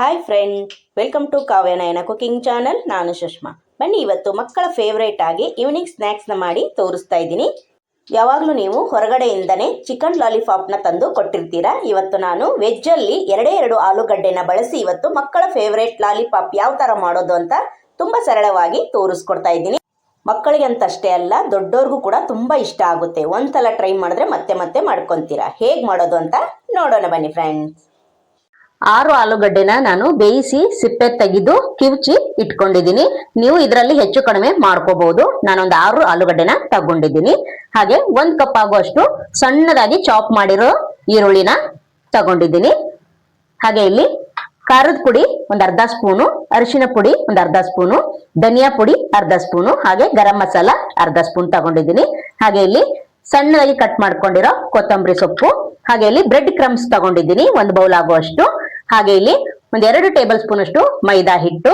Hi friend welcome to Kavyanayana cooking channel ನಾನು ಸುಷ್ಮಾ ಬನ್ನಿ, ಇವತ್ತು ಮಕ್ಕಳ ಫೇವ್ರೇಟ್ ಆಗಿ ಈವ್ನಿಂಗ್ ಸ್ನ್ಯಾಕ್ಸ್ನ ಮಾಡಿ ತೋರಿಸ್ತಾ ಇದ್ದೀನಿ. ಯಾವಾಗಲೂ ನೀವು ಹೊರಗಡೆಯಿಂದನೇ ಚಿಕನ್ ಲಾಲಿಪಾಪ್ನ ತಂದು ಕೊಟ್ಟಿರ್ತೀರಾ? ಇವತ್ತು ನಾನು ವೆಜ್ಜಲ್ಲಿ ಎರಡೇ ಎರಡು ಆಲೂಗಡ್ಡೆನ ಬಳಸಿ ಇವತ್ತು ಮಕ್ಕಳ ಫೇವ್ರೇಟ್ ಲಾಲಿಪಾಪ್ ಯಾವ ಥರ ಮಾಡೋದು ಅಂತ ತುಂಬ ಸರಳವಾಗಿ ತೋರಿಸ್ಕೊಡ್ತಾ ಇದ್ದೀನಿ. ಮಕ್ಕಳಿಗೆ ಅಂತಷ್ಟೇ ಅಲ್ಲ ದೊಡ್ಡವ್ರಿಗೂ ಕೂಡ ತುಂಬ ಇಷ್ಟ ಆಗುತ್ತೆ. ಒಂದ್ಸಲ ಟ್ರೈ ಮಾಡಿದ್ರೆ ಮತ್ತೆ ಮತ್ತೆ ಮಾಡ್ಕೊತೀರಾ. ಹೇಗೆ ಮಾಡೋದು ಅಂತ ನೋಡೋಣ ಬನ್ನಿ ಫ್ರೆಂಡ್ಸ್ ಆರು ಆಲೂಗಡ್ಡೆನ ನಾನು ಬೇಯಿಸಿ ಸಿಪ್ಪೆ ತೆಗೆದು ಕಿವುಚಿ ಇಟ್ಕೊಂಡಿದ್ದೀನಿ. ನೀವು ಇದರಲ್ಲಿ ಹೆಚ್ಚು ಕಡಿಮೆ ಮಾಡ್ಕೋಬಹುದು. ನಾನೊಂದು ಆರು ಆಲೂಗಡ್ಡೆನ ತಗೊಂಡಿದ್ದೀನಿ. ಹಾಗೆ ಒಂದ್ ಕಪ್ ಆಗುವಷ್ಟು ಸಣ್ಣದಾಗಿ ಚಾಪ್ ಮಾಡಿರೋ ಈರುಳ್ಳಿನ ತಗೊಂಡಿದ್ದೀನಿ. ಹಾಗೆ ಇಲ್ಲಿ ಖಾರದ ಪುಡಿ ಒಂದ್ ಅರ್ಧ ಸ್ಪೂನು, ಅರಿಶಿನ ಪುಡಿ ಒಂದ್ ಅರ್ಧ ಸ್ಪೂನು, ಧನಿಯಾ ಪುಡಿ ಅರ್ಧ ಸ್ಪೂನು, ಹಾಗೆ ಗರಂ ಮಸಾಲ ಅರ್ಧ ಸ್ಪೂನ್ ತಗೊಂಡಿದ್ದೀನಿ. ಹಾಗೆ ಇಲ್ಲಿ ಸಣ್ಣದಾಗಿ ಕಟ್ ಮಾಡ್ಕೊಂಡಿರೋ ಕೊತ್ತಂಬರಿ ಸೊಪ್ಪು, ಹಾಗೆ ಇಲ್ಲಿ ಬ್ರೆಡ್ ಕ್ರಮ್ಸ್ ತಗೊಂಡಿದ್ದೀನಿ. ಒಂದು ಬೌಲ್ ಆಗುವಷ್ಟು ಹಾಗೆ ಇಲ್ಲಿ ಒಂದ್ ಎರಡು ಟೇಬಲ್ ಸ್ಪೂನ್ ಅಷ್ಟು ಮೈದಾ ಹಿಟ್ಟು,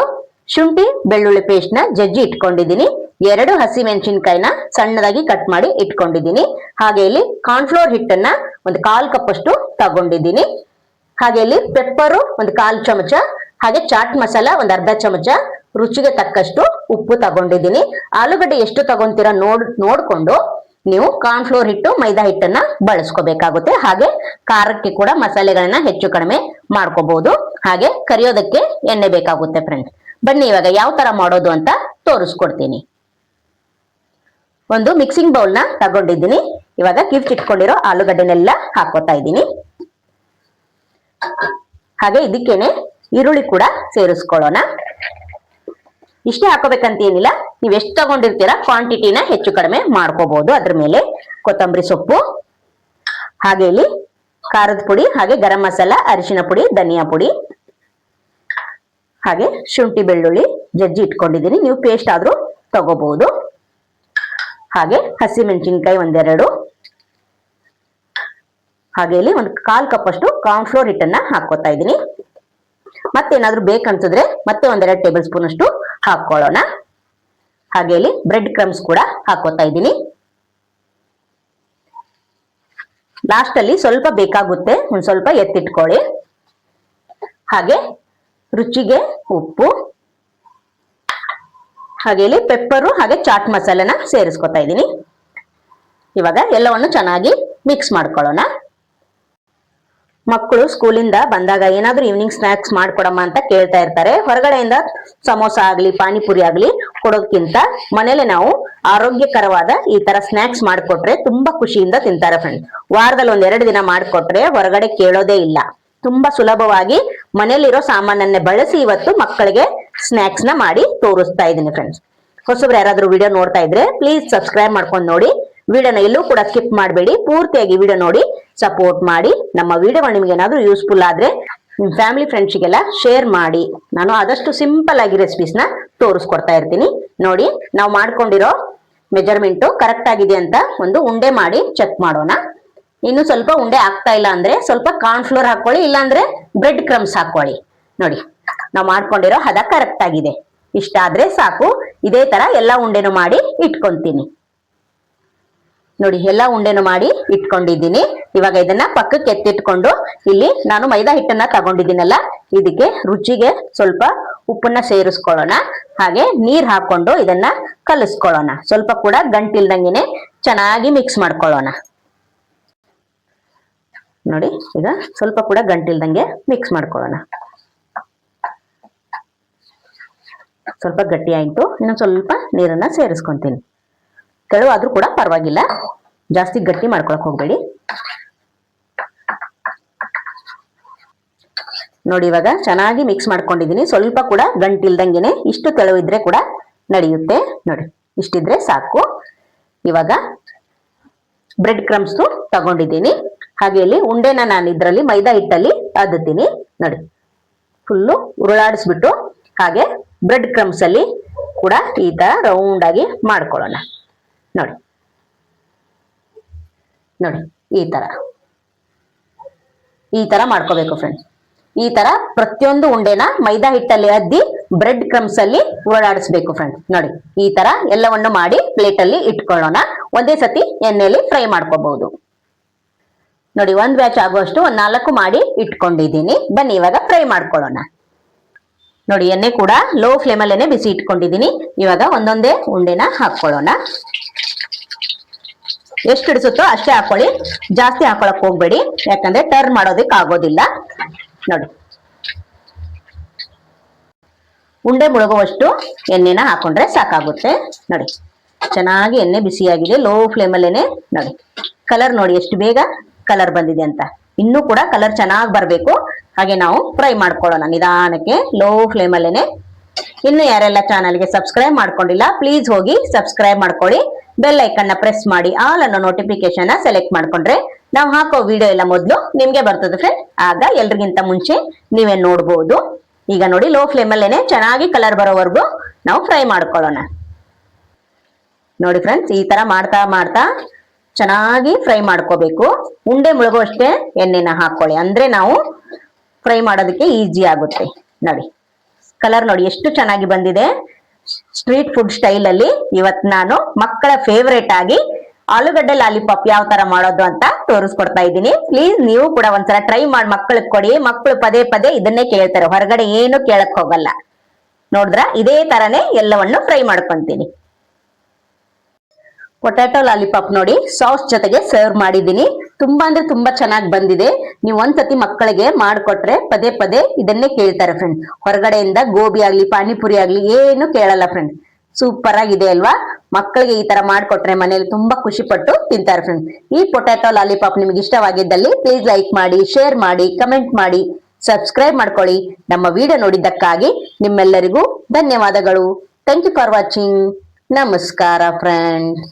ಶುಂಠಿ, ಬೆಳ್ಳುಳ್ಳಿ ಪೇಸ್ಟ್ನ ಜಜ್ಜಿ ಇಟ್ಕೊಂಡಿದ್ದೀನಿ. ಎರಡು ಹಸಿ ಮೆಣಸಿನಕಾಯಿನ ಸಣ್ಣದಾಗಿ ಕಟ್ ಮಾಡಿ ಇಟ್ಕೊಂಡಿದ್ದೀನಿ. ಹಾಗೆ ಇಲ್ಲಿ ಕಾರ್ನ್ಫ್ಲೋರ್ ಹಿಟ್ಟನ್ನ ಒಂದು ಕಾಲ್ ಕಪ್ ಅಷ್ಟು ತಗೊಂಡಿದ್ದೀನಿ. ಹಾಗೆ ಇಲ್ಲಿ ಪೆಪ್ಪರು ಒಂದು ಕಾಲ್ ಚಮಚ, ಹಾಗೆ ಚಾಟ್ ಮಸಾಲ ಒಂದ್ ಅರ್ಧ ಚಮಚ, ರುಚಿಗೆ ತಕ್ಕಷ್ಟು ಉಪ್ಪು ತಗೊಂಡಿದ್ದೀನಿ. ಆಲೂಗಡ್ಡೆ ಎಷ್ಟು ತಗೊಂತೀರಾ ನೋಡ್, ನೋಡ್ಕೊಂಡು ನೀವು ಕಾರ್ನ್ಫ್ಲೋರ್ ಹಿಟ್ಟು, ಮೈದಾ ಹಿಟ್ಟನ್ನ ಬಳಸ್ಕೋಬೇಕಾಗುತ್ತೆ. ಹಾಗೆ ಖಾರಕ್ಕೆ ಕೂಡ ಮಸಾಲೆಗಳನ್ನ ಹೆಚ್ಚು ಕಡಿಮೆ ಮಾಡ್ಕೋಬಹುದು ಹಾಗೆ ಕರಿಯೋದಕ್ಕೆ ಎಣ್ಣೆ ಬೇಕಾಗುತ್ತೆ ಫ್ರೆಂಡ್ಸ್ ಬನ್ನಿ ಇವಾಗ ಯಾವ ತರ ಮಾಡೋದು ಅಂತ ತೋರಿಸ್ಕೊಡ್ತೀನಿ. ಒಂದು ಮಿಕ್ಸಿಂಗ್ ಬೌಲ್ನ ತಗೊಂಡಿದ್ದೀನಿ. ಇವಾಗ ಕಿವ್ಚಿಟ್ಕೊಂಡಿರೋ ಆಲೂಗಡ್ಡೆನೆಲ್ಲ ಹಾಕೋತಾ ಇದ್ದೀನಿ. ಹಾಗೆ ಇದಕ್ಕೇನೆ ಈರುಳ್ಳಿ ಕೂಡ ಸೇರಿಸ್ಕೊಳ್ಳೋಣ. ಇಷ್ಟೇ ಹಾಕೋಬೇಕಂತ ಏನಿಲ್ಲ. ನೀವು ಎಷ್ಟು ತಗೊಂಡಿರ್ತೀರಾ ಕ್ವಾಂಟಿಟಿನ ಹೆಚ್ಚು ಕಡಿಮೆ ಮಾಡ್ಕೋಬಹುದು ಅದ್ರ ಮೇಲೆ ಕೊತ್ತಂಬರಿ ಸೊಪ್ಪು, ಹಾಗೆ ಇಲ್ಲಿ ಖಾರದ ಪುಡಿ, ಹಾಗೆ ಗರಂ ಮಸಾಲ, ಅರಿಶಿನ ಪುಡಿ, ಧನಿಯಾ ಪುಡಿ, ಹಾಗೆ ಶುಂಠಿ ಬೆಳ್ಳುಳ್ಳಿ, ಜಜ್ಜಿ ಇಟ್ಕೊಂಡಿದ್ದೀನಿ. ನೀವು ಪೇಸ್ಟ್ ಆದ್ರೂ ತಗೋಬಹುದು ಹಾಗೆ ಹಸಿ ಮೆಣಸಿನ್ಕಾಯಿ ಒಂದೆರಡು. ಹಾಗೆ ಇಲ್ಲಿ ಒಂದು ಕಾಲ್ ಕಪ್ ಅಷ್ಟು ಕಾರ್ನ್ಫ್ಲೋರ್ ಹಿಟ್ಟನ್ನ ಹಾಕೋತಾ ಇದ್ದೀನಿ. ಮತ್ತೇನಾದ್ರೂ ಬೇಕನ್ಸಿದ್ರೆ ಮತ್ತೆ ಒಂದೆರಡು ಟೇಬಲ್ ಸ್ಪೂನ್ ಅಷ್ಟು ಹಾಕೊಳ್ಳೋಣ ಹಾಗೆ ಇಲ್ಲಿ ಬ್ರೆಡ್ ಕ್ರಮ್ಸ್ ಕೂಡ ಹಾಕೋತಾ ಇದ್ದೀನಿ. ಲಾಸ್ಟ್ ಅಲ್ಲಿ ಸ್ವಲ್ಪ ಬೇಕಾಗುತ್ತೆ, ಒಂದ್ ಸ್ವಲ್ಪ ಎತ್ತಿಟ್ಕೊಳ್ಳಿ. ಹಾಗೆ ರುಚಿಗೆ ಉಪ್ಪು. ಹಾಗೆ ಇಲ್ಲಿ ಪೆಪ್ಪರು ಹಾಗೆ ಚಾಟ್ ಮಸಾಲೆನ ಸೇರಿಸ್ಕೊತಾ ಇದ್ದೀನಿ. ಇವಾಗ ಎಲ್ಲವನ್ನು ಚೆನ್ನಾಗಿ ಮಿಕ್ಸ್ ಮಾಡ್ಕೊಳ್ಳೋಣ. ಮಕ್ಕಳು ಸ್ಕೂಲಿಂದ ಬಂದಾಗ ಏನಾದ್ರೂ ಈವ್ನಿಂಗ್ ಸ್ನಾಕ್ಸ್ ಮಾಡ್ಕೊಡಮ್ಮ ಅಂತ ಕೇಳ್ತಾ ಇರ್ತಾರೆ. ಹೊರಗಡೆಯಿಂದ ಸಮೋಸ ಆಗ್ಲಿ, ಪಾನಿಪುರಿ ಆಗ್ಲಿ ಕೊಡೋದಕ್ಕಿಂತ ಮನೇಲೆ ನಾವು ಆರೋಗ್ಯಕರವಾದ ಈ ತರ ಸ್ನಾಕ್ಸ್ ಮಾಡ್ಕೊಟ್ರೆ ತುಂಬಾ ಖುಷಿಯಿಂದ ತಿಂತಾರೆ ಫ್ರೆಂಡ್ಸ್ ವಾರದಲ್ಲಿ ಒಂದ್ ಎರಡು ದಿನ ಮಾಡ್ಕೊಟ್ರೆ ಹೊರಗಡೆ ಕೇಳೋದೇ ಇಲ್ಲ. ತುಂಬಾ ಸುಲಭವಾಗಿ ಮನೇಲಿರೋ ಸಾಮಾನನ್ನೇ ಬಳಸಿ ಇವತ್ತು ಮಕ್ಕಳಿಗೆ ಸ್ನಾಕ್ಸ್ನ ಮಾಡಿ ತೋರಿಸ್ತಾ ಇದ್ದೀನಿ ಫ್ರೆಂಡ್ಸ್ ಹೊಸಬ್ರು ಯಾರಾದ್ರೂ ವಿಡಿಯೋ ನೋಡ್ತಾ ಇದ್ರೆ ಪ್ಲೀಸ್ ಸಬ್ಸ್ಕ್ರೈಬ್ ಮಾಡ್ಕೊಂಡು ನೋಡಿ. ವಿಡಿಯೋನ ಎಲ್ಲೂ ಕೂಡ ಸ್ಕಿಪ್ ಮಾಡಬೇಡಿ. ಪೂರ್ತಿಯಾಗಿ ವಿಡಿಯೋ ನೋಡಿ ಸಪೋರ್ಟ್ ಮಾಡಿ. ನಮ್ಮ ವಿಡಿಯೋ ನಿಮ್ಗೆ ಏನಾದ್ರೂ ಯೂಸ್ಫುಲ್ ಆದ್ರೆ ನಿಮ್ ಫ್ಯಾಮಿಲಿ ಫ್ರೆಂಡ್ಸ್ಗೆಲ್ಲ ಶೇರ್ ಮಾಡಿ. ನಾನು ಆದಷ್ಟು ಸಿಂಪಲ್ ಆಗಿ ರೆಸಿಪೀಸ್ನ ತೋರಿಸ್ಕೊಡ್ತಾ ಇರ್ತೀನಿ. ನೋಡಿ, ನಾವು ಮಾಡ್ಕೊಂಡಿರೋ ಮೆಜರ್ಮೆಂಟು ಕರೆಕ್ಟ್ ಆಗಿದೆ ಅಂತ ಒಂದು ಉಂಡೆ ಮಾಡಿ ಚೆಕ್ ಮಾಡೋಣ. ಇನ್ನು ಸ್ವಲ್ಪ ಉಂಡೆ ಆಗ್ತಾ ಇಲ್ಲ ಅಂದ್ರೆ ಸ್ವಲ್ಪ ಕಾರ್ನ್ಫ್ಲೋರ್ ಹಾಕೊಳ್ಳಿ ಇಲ್ಲಾಂದ್ರೆ ಬ್ರೆಡ್ ಕ್ರಮ್ಸ್ ಹಾಕೊಳ್ಳಿ ನೋಡಿ, ನಾವು ಮಾಡ್ಕೊಂಡಿರೋ ಹದ ಕರೆಕ್ಟ್ ಆಗಿದೆ. ಇಷ್ಟ ಆದ್ರೆ ಸಾಕು. ಇದೇ ತರ ಎಲ್ಲ ಉಂಡೆನು ಮಾಡಿ ಇಟ್ಕೊಂತೀನಿ. ನೋಡಿ, ಎಲ್ಲ ಉಂಡೆನು ಮಾಡಿ ಇಟ್ಕೊಂಡಿದ್ದೀನಿ. ಇವಾಗ ಇದನ್ನ ಪಕ್ಕಕ್ಕೆ ಎತ್ತಿಟ್ಕೊಂಡು ಇಲ್ಲಿ ನಾನು ಮೈದಾ ಹಿಟ್ಟನ್ನ ತಗೊಂಡಿದ್ದೀನಲ್ಲ, ಇದಕ್ಕೆ ರುಚಿಗೆ ಸ್ವಲ್ಪ ಉಪ್ಪನ್ನ ಸೇರಿಸ್ಕೊಳ್ಳೋಣ. ಹಾಗೆ ನೀರ್ ಹಾಕೊಂಡು ಇದನ್ನ ಕಲಿಸ್ಕೊಳ್ಳೋಣ. ಸ್ವಲ್ಪ ಕೂಡ ಗಂಟಿಲ್ದಂಗೆನೆ ಚೆನ್ನಾಗಿ ಮಿಕ್ಸ್ ಮಾಡ್ಕೊಳ್ಳೋಣ. ನೋಡಿ, ಈಗ ಸ್ವಲ್ಪ ಕೂಡ ಗಂಟಿಲ್ದಂಗೆ ಮಿಕ್ಸ್ ಮಾಡ್ಕೊಳ್ಳೋಣ. ಸ್ವಲ್ಪ ಗಟ್ಟಿ ಆಯ್ತು. ಇನ್ನೊಂದು ಸ್ವಲ್ಪ ನೀರನ್ನ ಸೇರಿಸ್ಕೊಂತೀನಿ. ತೆಳುವಾದ್ರೂ ಕೂಡ ಪರವಾಗಿಲ್ಲ. ಜಾಸ್ತಿ ಗಟ್ಟಿ ಮಾಡ್ಕೊಳಕ್ ಹೋಗ್ಬೇಡಿ. ನೋಡಿ ಇವಾಗ ಚೆನ್ನಾಗಿ ಮಿಕ್ಸ್ ಮಾಡ್ಕೊಂಡಿದ್ದೀನಿ. ಸ್ವಲ್ಪ ಕೂಡ ಗಂಟಿಲ್ದಂಗೆನೆ ಇಷ್ಟು ತೆಳು ಇದ್ರೆ ಕೂಡ ನಡೆಯುತ್ತೆ. ನೋಡಿ, ಇಷ್ಟಿದ್ರೆ ಸಾಕು. ಇವಾಗ ಬ್ರೆಡ್ ಕ್ರಮ್ಸ್ ತಗೊಂಡಿದ್ದೀನಿ. ಹಾಗೆ ಇಲ್ಲಿ ಉಂಡೆನ ನಾನು ಇದರಲ್ಲಿ ಮೈದಾ ಹಿಟ್ಟಲ್ಲಿ ಅದ್ತೀನಿ. ನೋಡಿ ಫುಲ್ಲು ಉರುಳಾಡಿಸ್ಬಿಟ್ಟು ಹಾಗೆ ಬ್ರೆಡ್ ಕ್ರಮ್ಸ್ ಅಲ್ಲಿ ಕೂಡ ಈ ತರ ರೌಂಡ್ ಆಗಿ ಮಾಡ್ಕೊಳ್ಳೋಣ. ನೋಡಿ. ನೋಡಿ, ಈ ತರ. ಈ ತರ ಮಾಡ್ಕೋಬೇಕು ಫ್ರೆಂಡ್ಸ್ ಈ ತರ ಪ್ರತಿಯೊಂದು ಉಂಡೆನ ಮೈದಾ ಹಿಟ್ಟಲ್ಲಿ ಅದ್ದಿ ಬ್ರೆಡ್ ಕ್ರಮ್ಸ್ ಅಲ್ಲಿ ಓಡಾಡಿಸ್ಬೇಕು ಫ್ರೆಂಡ್ಸ್ ನೋಡಿ, ಈ ತರ ಎಲ್ಲವನ್ನು ಮಾಡಿ ಪ್ಲೇಟ್ ಅಲ್ಲಿ ಇಟ್ಕೊಳ್ಳೋಣ. ಒಂದೇ ಸತಿ ಎಣ್ಣೆಯಲ್ಲಿ ಫ್ರೈ ಮಾಡ್ಕೋಬಹುದು. ನೋಡಿ, ಒಂದ್ ಬ್ಯಾಚ್ ಆಗುವಷ್ಟು ಒಂದ್ ನಾಲ್ಕು ಮಾಡಿ ಇಟ್ಕೊಂಡಿದ್ದೀನಿ. ಬನ್ನಿ, ಇವಾಗ ಫ್ರೈ ಮಾಡ್ಕೊಳ್ಳೋಣ. ನೋಡಿ, ಎಣ್ಣೆ ಕೂಡ ಲೋ ಫ್ಲೇಮಲ್ಲೇನೆ ಬಿಸಿ ಇಟ್ಕೊಂಡಿದ್ದೀನಿ. ಇವಾಗ ಒಂದೊಂದೇ ಉಂಡೆನ ಹಾಕೊಳ್ಳೋಣ ಎಷ್ಟು ಹಿಡಿಸುತ್ತೋ ಅಷ್ಟೇ ಹಾಕೊಳ್ಳಿ. ಜಾಸ್ತಿ ಹಾಕೊಳಕ್ ಹೋಗ್ಬೇಡಿ. ಯಾಕಂದ್ರೆ ಟರ್ನ್ ಮಾಡೋದಕ್ಕೆ ಆಗೋದಿಲ್ಲ. ನೋಡಿ. ಉಂಡೆ ಮುಳುಗುವಷ್ಟು ಎಣ್ಣೆನ ಹಾಕೊಂಡ್ರೆ ಸಾಕಾಗುತ್ತೆ. ನೋಡಿ. ಚೆನ್ನಾಗಿ ಎಣ್ಣೆ ಬಿಸಿಯಾಗಿದೆ. ಲೋ ಫ್ಲೇಮಲ್ಲೇನೆ ನೋಡಿ. ಕಲರ್ ನೋಡಿ ಎಷ್ಟು ಬೇಗ ಕಲರ್ ಬಂದಿದೆ ಅಂತ. ಇನ್ನೂ ಕೂಡ ಕಲರ್ ಚೆನ್ನಾಗಿ ಬರಬೇಕು. ಹಾಗೆ ನಾವು ಫ್ರೈ ಮಾಡ್ಕೊಳ್ಳೋಣ ನಿಧಾನಕ್ಕೆ. ಲೋ ಫ್ಲೇಮಲ್ಲೇನೆ ಇನ್ನು ಯಾರೆಲ್ಲ ಚಾನಲ್ಗೆ ಸಬ್ಸ್ಕ್ರೈಬ್ ಮಾಡ್ಕೊಂಡಿಲ್ಲ ಪ್ಲೀಸ್ ಹೋಗಿ ಸಬ್ಸ್ಕ್ರೈಬ್ ಮಾಡ್ಕೊಳ್ಳಿ. ಬೆಲ್ ಐಕನ್ನ ಪ್ರೆಸ್ ಮಾಡಿ ಆಲ್ ಅನ್ನೋ ನೋಟಿಫಿಕೇಶನ್ ಸೆಲೆಕ್ಟ್ ಮಾಡ್ಕೊಂಡ್ರೆ ನಾವು ಹಾಕೋ ವಿಡಿಯೋ ಎಲ್ಲ ಮೊದಲು ನಿಮ್ಗೆ ಬರ್ತದೆ ಫ್ರೆಂಡ್ ಆಗ ಎಲ್ರಿಗಿಂತ ಮುಂಚೆ ನೀವೇ ನೋಡಬಹುದು ಈಗ ನೋಡಿ ಲೋ ಫ್ಲೇಮಲ್ಲೇನೆ ಚೆನ್ನಾಗಿ ಕಲರ್ ಬರೋವರೆಗೂ ನಾವು ಫ್ರೈ ಮಾಡ್ಕೊಳ್ಳೋಣ. ನೋಡಿ ಫ್ರೆಂಡ್ಸ್ ಈ ತರ ಮಾಡ್ತಾ ಮಾಡ್ತಾ ಚೆನ್ನಾಗಿ ಫ್ರೈ ಮಾಡ್ಕೋಬೇಕು. ಉಂಡೆ ಮುಳುಗುವಷ್ಟೇ ಎಣ್ಣೆನ ಹಾಕೊಳ್ಳಿ. ಅಂದ್ರೆ ನಾವು ಫ್ರೈ ಮಾಡೋದಕ್ಕೆ ಈಸಿ ಆಗುತ್ತೆ. ನೋಡಿ ಕಲರ್ ನೋಡಿ ಎಷ್ಟು ಚೆನ್ನಾಗಿ ಬಂದಿದೆ. ಸ್ಟ್ರೀಟ್ ಫುಡ್ ಸ್ಟೈಲ್ ಅಲ್ಲಿ ಇವತ್ ನಾನು ಮಕ್ಕಳ ಫೇವ್ರೇಟ್ ಆಗಿ ಆಲೂಗಡ್ಡೆ ಲಾಲಿಪಾಪ್ ಯಾವ ತರ ಮಾಡೋದು ಅಂತ ತೋರಿಸ್ಕೊಡ್ತಾ ಇದ್ದೀನಿ. ಪ್ಲೀಸ್ ನೀವು ಕೂಡ ಒಂದ್ಸಲ ಟ್ರೈ ಮಾಡಿ ಮಕ್ಕಳಿಗೆ ಕೊಡಿ. ಮಕ್ಕಳು ಪದೇ ಪದೇ ಇದನ್ನೇ ಕೇಳ್ತಾರೆ. ಹೊರಗಡೆ ಏನು ಕೇಳಕ್ ಹೋಗಲ್ಲ. ನೋಡಿದ್ರ? ಇದೇ ತರನೇ ಎಲ್ಲವನ್ನು ಫ್ರೈ ಮಾಡ್ಕೊಂತೀನಿ. ಪೊಟ್ಯಾಟೊ ಲಾಲಿಪಾಪ್ ನೋಡಿ ಸಾಸ್ ಜೊತೆಗೆ ಸರ್ವ್ ಮಾಡಿದ್ದೀನಿ. ತುಂಬಾ ಅಂದ್ರೆ ತುಂಬಾ ಚೆನ್ನಾಗಿ ಬಂದಿದೆ. ನೀವು ಒಂದ್ಸತಿ ಮಕ್ಕಳಿಗೆ ಮಾಡ್ಕೊಟ್ರೆ ಪದೇ ಪದೇ ಇದನ್ನೇ ಕೇಳ್ತಾರೆ ಫ್ರೆಂಡ್ ಹೊರಗಡೆಯಿಂದ ಗೋಬಿ ಆಗ್ಲಿ, ಪಾನಿಪುರಿ ಆಗ್ಲಿ ಏನು ಕೇಳಲ್ಲ ಫ್ರೆಂಡ್ ಸೂಪರ್ ಆಗಿದೆ ಅಲ್ವಾ? ಮಕ್ಕಳಿಗೆ ಈ ತರ ಮಾಡ್ಕೊಟ್ರೆ ಮನೇಲಿ ತುಂಬಾ ಖುಷಿ ಪಟ್ಟು ತಿಂತಾರೆ ಫ್ರೆಂಡ್ ಈ ಪೊಟ್ಯಾಟೊ ಲಾಲಿಪಾಪ್ ನಿಮ್ಗೆ ಇಷ್ಟವಾಗಿದ್ದಲ್ಲಿ ಪ್ಲೀಸ್ ಲೈಕ್ ಮಾಡಿ ಶೇರ್ ಮಾಡಿ ಕಮೆಂಟ್ ಮಾಡಿ. ಸಬ್ಸ್ಕ್ರೈಬ್ ಮಾಡ್ಕೊಳ್ಳಿ. ನಮ್ಮ ವಿಡಿಯೋ ನೋಡಿದ್ದಕ್ಕಾಗಿ ನಿಮ್ಮೆಲ್ಲರಿಗೂ ಧನ್ಯವಾದಗಳು. ಥ್ಯಾಂಕ್ ಯು ಫಾರ್ ವಾಚಿಂಗ್ ನಮಸ್ಕಾರ ಫ್ರೆಂಡ್ಸ್